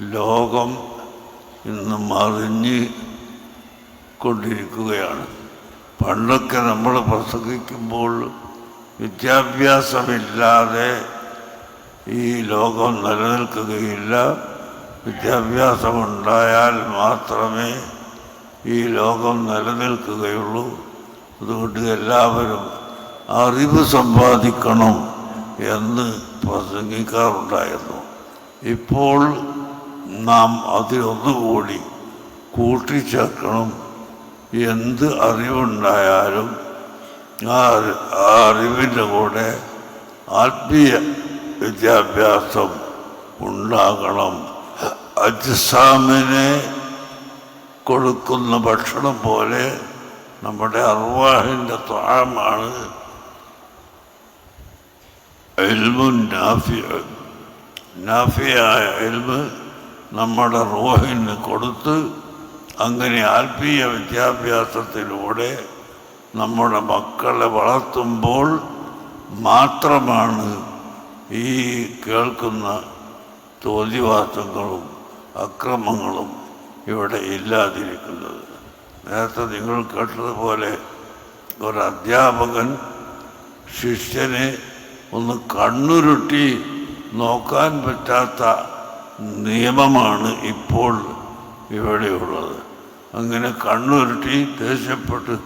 ലോകം ഇന്ന് മറിഞ്ഞ് കൊണ്ടിരിക്കുകയാണ്. പണ്ടൊക്കെ നമ്മൾ പ്രസംഗിക്കുമ്പോൾ വിദ്യാഭ്യാസമില്ലാതെ ഈ ലോകം നിലനിൽക്കുകയില്ല. വിദ്യാഭ്യാസമുണ്ടായാൽ മാത്രമേ ഈ ലോകം നിലനിൽക്കുകയുള്ളൂ. അതുകൊണ്ട് എല്ലാവരും അറിവ് സമ്പാദിക്കണം എന്ന് പ്രസംഗിക്കാറുണ്ടായിരുന്നു. ഇപ്പോൾ നാം അതിലൊന്നുകൂടി കൂട്ടിച്ചേർക്കണം. എന്ത് അറിവുണ്ടായാലും ആ അറി- ആ അറിവിന്റെ കൂടെ ആത്മീയ വിദ്യാഭ്യാസം ഉണ്ടാകണം. അജ്സാമിനെ കൊടുക്കുന്ന ഭക്ഷണം പോലെ നമ്മുടെ അർവാഹിന്റെ താഴമാണ് എൽമുൻ നാഫിയ നാഫിയായ എൽമ് നമ്മുടെ റോഹിന് കൊടുത്ത് അങ്ങനെ ആത്മീയ വിദ്യാഭ്യാസത്തിലൂടെ നമ്മുടെ മക്കളെ വളർത്തുമ്പോൾ മാത്രമാണ് ഈ കേൾക്കുന്ന തോതിവാസങ്ങളും അക്രമങ്ങളും ഇവിടെ ഇല്ലാതിരിക്കുന്നത്. നേരത്തെ നിങ്ങൾ കേട്ടതുപോലെ ഒരു അധ്യാപകൻ ശിഷ്യനെ ഒന്ന് കണ്ണുരുട്ടി നോക്കാൻ പറ്റാത്ത നിയമമാണ് ഇപ്പോൾ ഇവിടെയുള്ളത്. അങ്ങനെ കണ്ണുരുട്ടി ദേഷ്യപ്പെട്ട്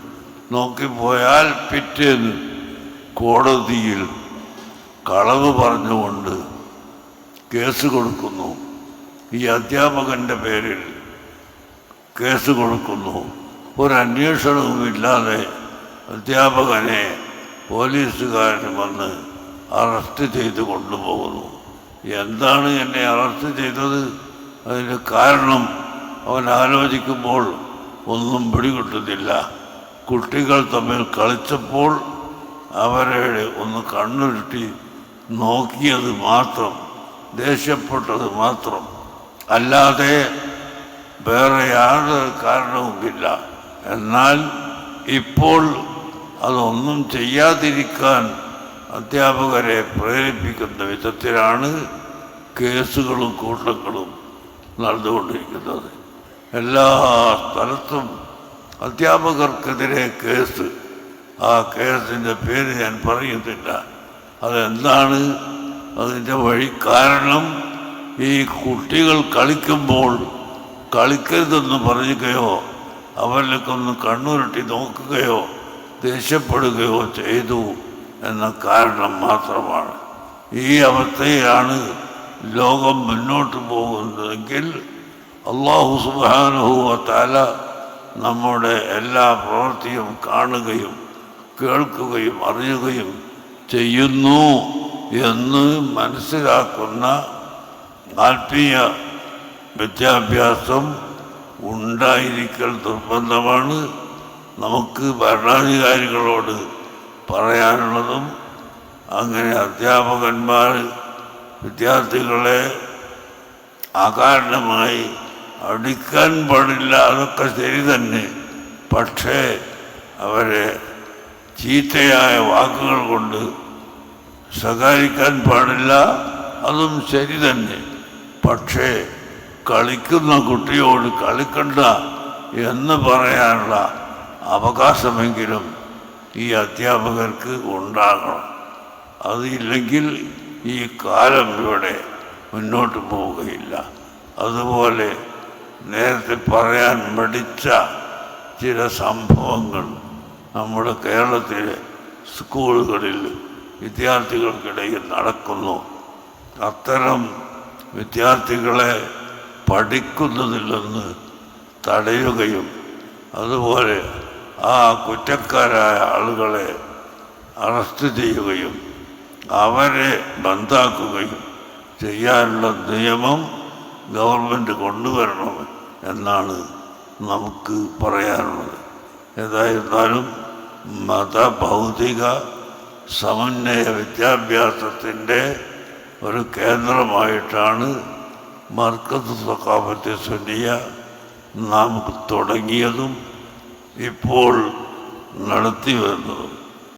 നോക്കിപ്പോയാൽ പിറ്റേന്ന് കോടതിയിൽ കളവ് പറഞ്ഞുകൊണ്ട് കേസ് കൊടുക്കുന്നു. ഈ അധ്യാപകന്റെ പേരിൽ കേസ് കൊടുക്കുന്നു. ഒരു അന്വേഷണവുമില്ലാതെ അധ്യാപകനെ പോലീസുകാരൻ വന്ന് അറസ്റ്റ് ചെയ്ത് കൊണ്ടുപോകുന്നു. എന്താണ് എന്നെ അറസ്റ്റ് ചെയ്തത്? അതിന് കാരണം അവൻ ആലോചിക്കുമ്പോൾ ഒന്നും പിടികിട്ടുന്നില്ല. കുട്ടികൾ തമ്മിൽ കളിച്ചപ്പോൾ അവരെ ഒന്ന് കണ്ണുരുട്ടി നോക്കിയത് മാത്രം ദേഷ്യപ്പെട്ടത് മാത്രം. അല്ലാതെ വേറെ യാതൊരു കാരണവുമില്ല. എന്നാൽ ഇപ്പോൾ അതൊന്നും ചെയ്യാതിരിക്കാൻ അധ്യാപകരെ പ്രേരിപ്പിക്കുന്ന വിധത്തിലാണ് കേസുകളും കൂട്ടങ്ങളും നടന്നുകൊണ്ടിരിക്കുന്നത്. എല്ലാ സ്ഥലത്തും അധ്യാപകർക്കെതിരെ കേസ്. ആ കേസിന്റെ പേര് ഞാൻ പറയുന്നില്ല. അതെന്താണ്? അതിന്റെ വഴി കാരണം ഈ കുട്ടികൾ കളിക്കുമ്പോൾ കളിക്കരുതെന്ന് പറയുകയോ അവരിലേക്കൊന്ന് കണ്ണുരുട്ടി നോക്കുകയോ ദേഷ്യപ്പെടുകയോ ചെയ്തു. എന്ന കാരണം മാത്രമാണ്. ഈ അവസ്ഥയാണ് ലോകം മുന്നോട്ട് പോകുന്നതെങ്കിൽ അള്ളാഹു സുബാനുഹുവ താല നമ്മുടെ എല്ലാ പ്രവൃത്തിയും കാണുകയും കേൾക്കുകയും അറിയുകയും ചെയ്യുന്നു എന്ന് മനസ്സിലാക്കുന്ന ആത്മീയ വിദ്യാഭ്യാസം ഉണ്ടായിരിക്കൽ നിർബന്ധമാണ്. നമുക്ക് ഭരണാധികാരികളോട് പറയാനുള്ളതും അങ്ങനെ അധ്യാപകന്മാർ വിദ്യാർത്ഥികളെ അകാരണമായി അടിക്കാൻ പാടില്ല അതൊക്കെ ശരി തന്നെ. പക്ഷേ അവരെ ചീത്തയായ വാക്കുകൾ കൊണ്ട് സഹായിക്കാൻ പാടില്ല അതും ശരി തന്നെ. പക്ഷേ കളിക്കുന്ന കുട്ടിയോട് കളിക്കണ്ട എന്ന് പറയാനുള്ള അവകാശമെങ്കിലും ഈ അധ്യാപകർക്ക് ഉണ്ടാകണം. അതില്ലെങ്കിൽ ഈ കാലം ഇവിടെ മുന്നോട്ട് പോവുകയില്ല. അതുപോലെ നേരത്തെ പറയാൻ മടിച്ച ചില സംഭവങ്ങൾ നമ്മുടെ കേരളത്തിലെ സ്കൂളുകളിൽ വിദ്യാർത്ഥികൾക്കിടയിൽ നടക്കുന്നു. അത്തരം വിദ്യാർത്ഥികളെ പഠിക്കുന്നതിൽ നിന്ന് തടയുകയും അതുപോലെ ആ കുറ്റക്കാരായ ആളുകളെ അറസ്റ്റ് ചെയ്യുകയും അവരെ ബന്ധാക്കുകയും ചെയ്യാനുള്ള നിയമം ഗവൺമെന്റ് കൊണ്ടുവരണം എന്നാണ് നമുക്ക് പറയാനുള്ളത്. ഏതായിരുന്നാലും മതഭൗതിക സമന്വയ വിദ്യാഭ്യാസത്തിന്റെ ഒരു കേന്ദ്രമായിട്ടാണ് മർക്കത്ത് സക്കാഫത്തെ സുനിയ നാം തുടങ്ങിയതും ഇപ്പോൾ നടത്തി വരുന്നതും.